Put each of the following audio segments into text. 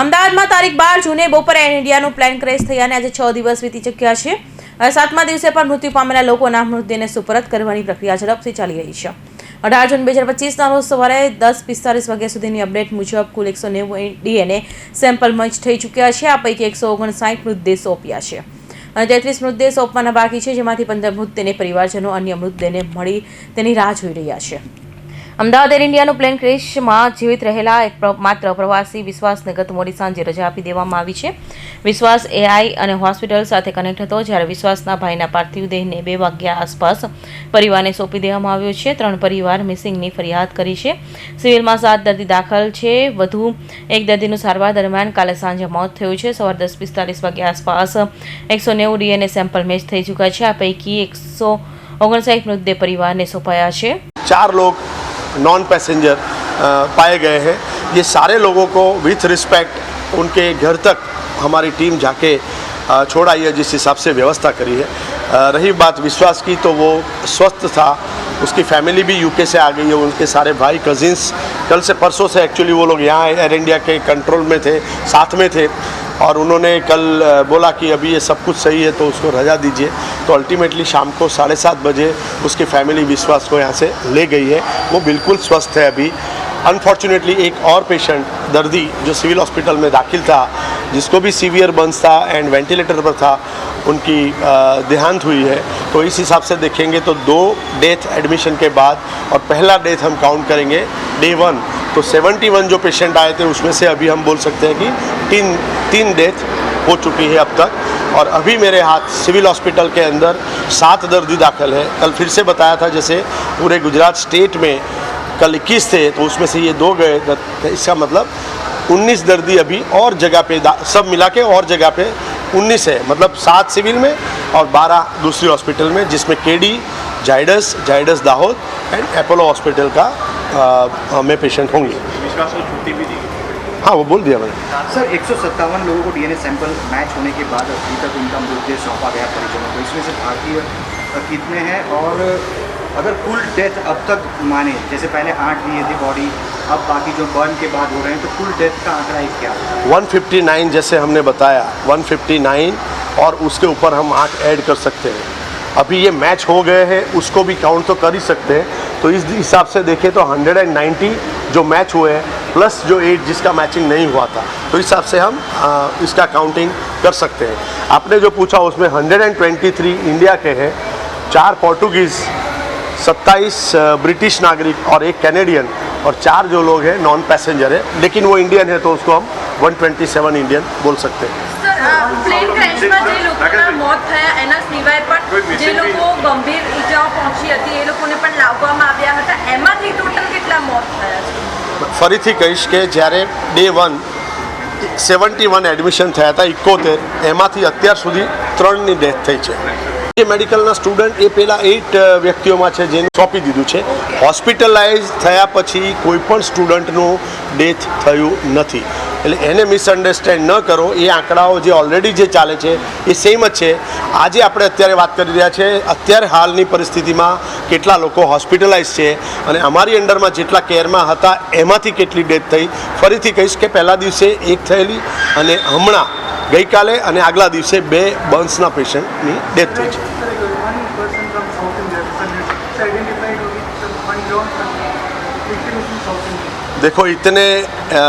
અમદાવાદમાં તારીખ બાર જૂને બપોરે એર ઇન્ડિયાનું પ્લેન ક્રેશ થયાને આજે છ દિવસ વીતી ચૂક્યા છે. સાતમા દિવસે પણ મૃત્યુ પામેલા લોકોના મૃતદેહને સુપરત કરવાની પ્રક્રિયા ઝડપથી ચાલી રહી છે. અઢાર જૂન બે હજાર પચીસના રોજ સવારે દસ પિસ્તાલીસ વાગ્યા સુધીની અપડેટ મુજબ કુલ એકસો નેવું ડીએનએ સેમ્પલ મંચ થઈ ચૂક્યા છે. આ પૈકી એકસો ઓગણસાઠ મૃતદેહ સોંપ્યા છે. અને તેત્રીસ મૃતદેહ સોંપવાના બાકી છે, જેમાંથી પંદર મૃતદેહને પરિવારજનો અન્ય મૃતદેહને મળી તેની રાહ જોઈ રહ્યા છે. અમદાવાદ એર ઇન્ડિયાનો પ્લેન ક્રેશમાં જીવિત રહેલા એક માત્ર પ્રવાસી વિશ્વાસને ગત મોડી સાંજે રજા આપી દેવામાં આવી છે. વિશ્વાસ એઆઈ અને હોસ્પિટલ સાથે કનેક્ટ હતો, જ્યારે વિશ્વાસના ભાઈના પાર્થિવ દેહને બે વાગ્યા આસપાસ પરિવારને સોંપી દેવામાં આવ્યો છે. ત્રણ પરિવાર મિસિંગની ફરિયાદ કરી છે. સિવિલમાં સાત દર્દી દાખલ છે. વધુ એક દર્દીનું સારવાર દરમિયાન કાલે સાંજે મોત થયું છે. સવાર દસ પિસ્તાલીસ વાગ્યા આસપાસ એકસો નેવું ડીએનએ સેમ્પલ મેચ થઈ ચૂક્યા છે. આ પૈકી એકસો ઓગણસાઠ મૃતદેહ પરિવારને સોંપાયા છે. ચાર લોકો नॉन पैसेंजर अ, पाए गए हैं ये सारे लोगों को विथ रिस्पेक्ट उनके घर तक हमारी टीम जाके अ, छोड़ाई है जिस हिसाब से व्यवस्था करी है अ, रही बात विश्वास की तो वो स्वस्थ था। उसकी फैमिली भी यूके से आ गई है, उनके सारे भाई कजिन्स कल से परसों से एक्चुअली वो लोग यहाँ एयर इंडिया के कंट्रोल में थे, साथ में थे। और उन्होंने कल बोला कि अभी ये सब कुछ सही है तो उसको रजा दीजिए। तो अल्टीमेटली शाम को साढ़े सात बजे उसकी फैमिली विश्वास को यहाँ से ले गई है। वो बिल्कुल स्वस्थ है अभी। अनफॉर्चुनेटली एक और पेशेंट दर्दी, जो सिविल हॉस्पिटल में दाखिल था, जिसको भी सीवियर बंस था एंड वेंटिलेटर पर था, उनकी देहांत हुई है। तो इस हिसाब से देखेंगे तो दो डेथ एडमिशन के बाद और पहला डेथ हम काउंट करेंगे डे वन तो 71 जो पेशेंट आए थे, उसमें से अभी हम बोल सकते हैं कि तीन तीन डेथ हो चुकी है अब तक। और अभी मेरे हाथ सिविल हॉस्पिटल के अंदर सात दर्दी दाखिल है। कल फिर से बताया था, जैसे पूरे गुजरात स्टेट में कल 21 थे तो उसमें से ये दो गए तो इसका मतलब 19 दर्दी अभी और जगह पे सब मिला के और जगह पे 19 है। मतलब सात सिविल में और 12 दूसरी हॉस्पिटल में जिसमें KD Zydus Zydus Dahod and Apollo hospital का अ, में पेशेंट होंगे। छुट्टी भी दी। हाँ वो बोल दिया मैंने। सर एक सौ सत्तावन लोगों को डीएनए सैंपल मैच होने के बाद अभी तक उनका मृतदेह सौंपा गया परिजनों को। इसमें से भारतीय कितने हैं और अगर कुल डेथ अब तक माने जैसे पहले आठ दिए थे बॉडी अब बाकी जो बर्न के बाद हो रहे हैं तो कुल डेथ का आंकड़ा एक क्या है? 159 जैसे हमने बताया 159 और उसके ऊपर हम आठ ऐड कर सकते हैं। अभी ये मैच हो गए हैं उसको भी काउंट तो कर ही सकते हैं। तो इस हिसाब से देखें तो 190 जो मैच हुए हैं प्लस जो एट जिसका मैचिंग नहीं हुआ था तो इस हिसाब से हम आ, इसका काउंटिंग कर सकते हैं। आपने जो पूछा उसमें 123 इंडिया के हैं चार पोर्टुगीज़ सत्ताईस ब्रिटिश नागरिक और एक कैनेडियन और चार जो लोग हैं नॉन पैसेंजर है लेकिन वो इंडियन है तो उसको हम 127 इंडियन बोल सकते हैं સર આ પ્લેન ક્રેશમાં જે લોકોના મોત થયા એના સિવાય પણ જે લોકો ગંભીર ઈજાઓ પહોંચી હતી એ લોકોને પણ લાવવામાં આવ્યા હતા એમાંથી ટોટલ કેટલા મોત થયા છે ફરીથી કહીશ કે જ્યારે day one seventy one admission થયા હતા ઇકોતેર એમાંથી અત્યાર સુધી ત્રણની ડેથ થઈ છે જે મેડિકલના સ્ટુડન્ટ એ પેલા એઇટ વ્યક્તિઓમાં છે જેને સોંપી દીધું છે. હોસ્પિટલાઇઝ થયા પછી કોઈ પણ સ્ટુડન્ટનું ડેથ થયું નથી. એટલે એને મિસઅન્ડરસ્ટેન્ડ ન કરો. એ આંકડાઓ જે ઓલરેડી જે ચાલે છે એ સેમ જ છે. આજે આપણે અત્યારે વાત કરી રહ્યા છે અત્યારે હાલની પરિસ્થિતિમાં કેટલા લોકો હોસ્પિટલાઇઝ છે અને અમારી અંડરમાં જેટલા કેરમાં હતા એમાંથી કેટલી ડેથ થઈ. ફરીથી કહીશ કે પહેલા દિવસે એક થયેલી અને હમણાં ગઈકાલે અને આગલા દિવસે બે બર્ન્સના પેશન્ટની ડેથ થઈ છે Sir, one person from South India, it's identified with one ground victim is from South India. देखो इतने अ,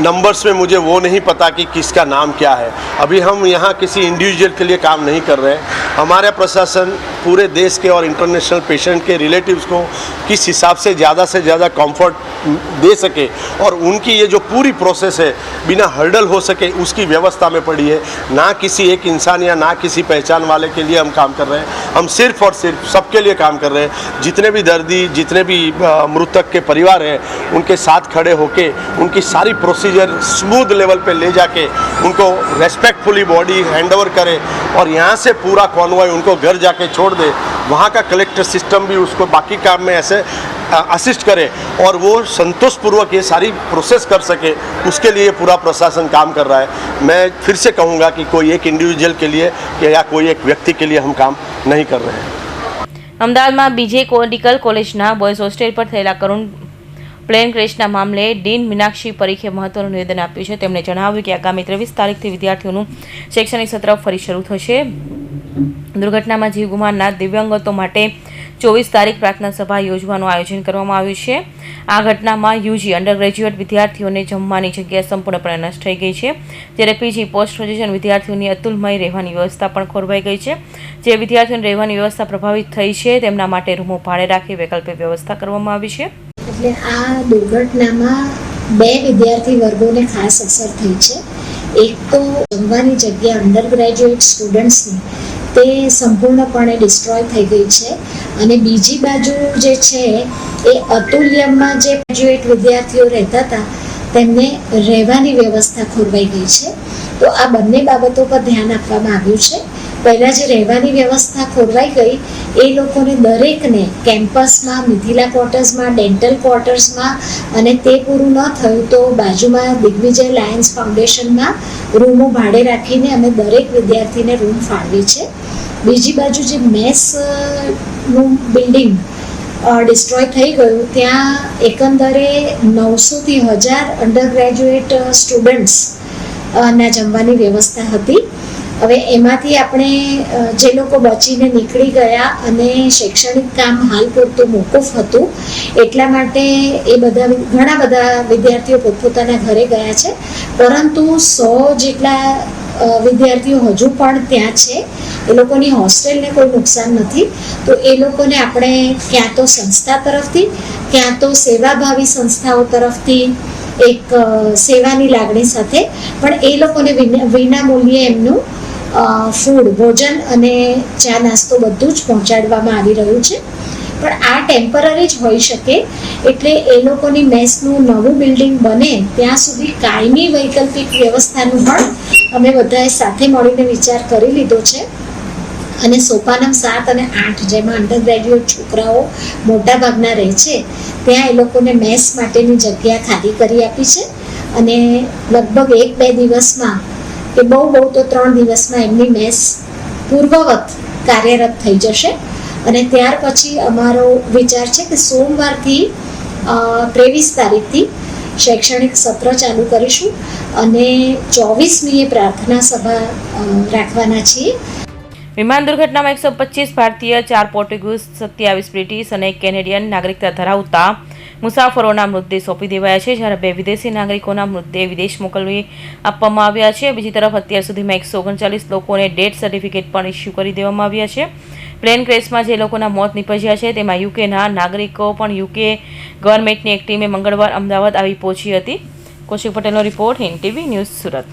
नंबर्स में मुझे वो नहीं पता कि किसका नाम क्या है अभी हम यहाँ किसी इंडिविजुअल के लिए काम नहीं कर रहे हमारा प्रशासन पूरे देश के और इंटरनेशनल पेशेंट के रिलेटिव्स को किस हिसाब से ज़्यादा से ज़्यादा कंफर्ट दे सके और उनकी ये जो पूरी प्रोसेस है, बिना हर्डल हो सके उसकी व्यवस्था में पड़ी है। ना किसी एक इंसान या ना किसी पहचान वाले के लिए हम काम कर रहे हैं। हम सिर्फ़ और सिर्फ़ सबके लिए काम कर रहे हैं। जितने भी दर्दी, जितने भी मृतक के परिवार हैं, उनके साथ खड़े होके, उनकी सारी प्रोसीजर स्मूथ लेवल पे ले जाके, उनको रेस्पेक्टफुली बॉडी हैंड ओवर करे और यहाँ से पूरा कॉन्वॉय उनको घर जाके छोड़ दे। वहाँ का कलेक्टर सिस्टम भी उसको बाकी काम में ऐसे असिस्ट करे और वो संतोषपूर्वक ये सारी प्रोसेस कर सके उसके लिए पूरा प्रशासन काम कर रहा है मैं फिर से कहूँगा कि कोई एक इंडिविजुअल के लिए या कोई एक व्यक्ति के लिए हम काम नहीं कर रहे हैं અમદાવાદમાં બીજે મેડિકલ કોલેજના બોયઝ હોસ્ટેલ પર થયેલા કરુણ પ્લેન ક્રેશના મામલે ડીન મીનાક્ષી પરીખે મહત્વનું નિવેદન આપ્યું છે તેમણે જણાવ્યું કે આગામી ત્રેવીસ તારીખથી વિદ્યાર્થીઓનું શૈક્ષણિક સત્ર ફરી શરૂ થશે દુર્ઘટનામાં જીવ ગુમાવનાર દિવ્યાંગતો માટે ચોવીસ તારીખ પ્રાર્થના સભા યોજવાનું આયોજન કરવામાં આવ્યું છે. આ ઘટનામાં યુજી અંડર ગ્રેજ્યુએટ વિદ્યાર્થીઓને જમવાની જગ્યા સંપૂર્ણપણે નષ્ટ થઈ ગઈ છે. જ્યારે પીજી પોસ્ટ ગ્રેજ્યુએશન વિદ્યાર્થીઓની અતુલમય રહેવાની વ્યવસ્થા પણ ખોરવાઈ ગઈ છે. જે વિદ્યાર્થીઓની રહેવાની વ્યવસ્થા પ્રભાવિત થઈ છે, તેમના માટે રૂમો ભાડે રાખી વૈકલ્પિક વ્યવસ્થા કરવામાં આવી છે. એટલે આ દુર્ઘટનામાં બે વિદ્યાર્થી વર્ગોને ખાસ અસર થઈ છે. એક તો જમવાની જગ્યા અંડર ગ્રેજ્યુએટ સ્ટુડન્ટ્સની તે સંપૂર્ણપણે ડિસ્ટ્રોય થઈ ગઈ છે. અને બીજી બાજુ જે છે, એ અતુલ્યમાં જે ગ્રેજ્યુએટ વિદ્યાર્થીઓ રહેતા હતા, તેમને રહેવાની વ્યવસ્થા ખોરવાઈ ગઈ છે. તો આ બંને બાબતો પર ધ્યાન આપવામાં આવ્યું છે. પહેલાં જે રહેવાની વ્યવસ્થા ખોરવાઈ ગઈ, એ લોકોને દરેકને કેમ્પસમાં, મિથિલા ક્વાર્ટર્સમાં, ડેન્ટલ ક્વાર્ટર્સમાં અને તે પૂરું ન થયું તો બાજુમાં દિગ્વિજય લાયન્સ ફાઉન્ડેશનમાં રૂમો ભાડે રાખીને અમે દરેક વિદ્યાર્થીને રૂમ ફાળવી છે. બીજી બાજુ જે મેસનું બિલ્ડિંગ ડિસ્ટ્રોય થઈ ગયું, ત્યાં એકંદરે નવસોથી હજાર અંડર ગ્રેજ્યુએટ સ્ટુડન્ટ્સ ના જમવાની વ્યવસ્થા હતી. હવે એમાંથી આપણે જે લોકો બચીને નીકળી ગયા અને શૈક્ષણિક કામ હાલ પૂરતું મોકૂફ હતું, એટલા માટે એ બધા ઘણા બધા વિદ્યાર્થીઓ પોતપોતાના ઘરે ગયા છે. પરંતુ સો જેટલા વિદ્યાર્થીઓ હજુ પણ ત્યાં છે. એ લોકોની હોસ્ટેલને કોઈ નુકસાન નથી. તો એ લોકોને આપણે ક્યાં તો સંસ્થા તરફથી, ક્યાં તો સેવાભાવી સંસ્થાઓ તરફથી એક સેવાની લાગણી સાથે. પણ એ લોકોને વિના મૂલ્યે એમનું ફૂડ ભોજન અને ચા નાસ્તો બધું જ પહોંચાડવામાં આવી રહ્યું છે. પણ આ ટેમ્પરરી જ હોઈ શકે એટલે એ લોકોની મેસનું નવું બિલ્ડિંગ બને ત્યાં સુધી કાયમી વૈકલ્પિક વ્યવસ્થાનું પણ અમે બધાએ સાથે મળીને વિચાર કરી લીધો છે. અને સોપાનમ સાત અને આઠ, જેમાં અંડર ગ્રેજ્યુએટ છોકરાઓ મોટાભાગના રહે છે, ત્યાં એ લોકોને મેસ માટેની જગ્યા ખાલી કરી આપી છે. અને લગભગ એક બે દિવસમાં કે બહુ બહુ તો ત્રણ દિવસમાં એમની મેસ પૂર્વવત કાર્યરત થઈ જશે. અને ત્યાર પછી અમારો વિચાર છે કે સોમવારથી ત્રેવીસ તારીખથી શૈક્ષણિક સત્ર ચાલુ કરીશું અને ચોવીસમીએ પ્રાર્થના સભા રાખવાના છીએ. વિમાન દુર્ઘટનામાં એકસો પચીસ ભારતીય, ચાર પોર્ટુગીઝ, સત્યાવીસ બ્રિટિશ અને કેનેડિયન નાગરિકતા ધરાવતા મુસાફરોના મૃતદેહ સોંપી દેવાયા છે, જ્યારે બે વિદેશી નાગરિકોના મૃતદેહ વિદેશ મોકલવી આપવામાં આવ્યા છે. બીજી તરફ અત્યાર સુધીમાં એકસો ઓગણચાલીસ લોકોને ડેથ સર્ટિફિકેટ પણ ઇસ્યુ કરી દેવામાં આવ્યા છે. પ્લેન ક્રેશમાં જે લોકોના મોત નીપજ્યા છે, તેમાં યુકેના નાગરિકો પણ યુકે ગવર્મેન્ટની એક ટીમે મંગળવાર અમદાવાદ આવી પહોંચી હતી. કૌશિક પટેલનો report Hind TV news Surat.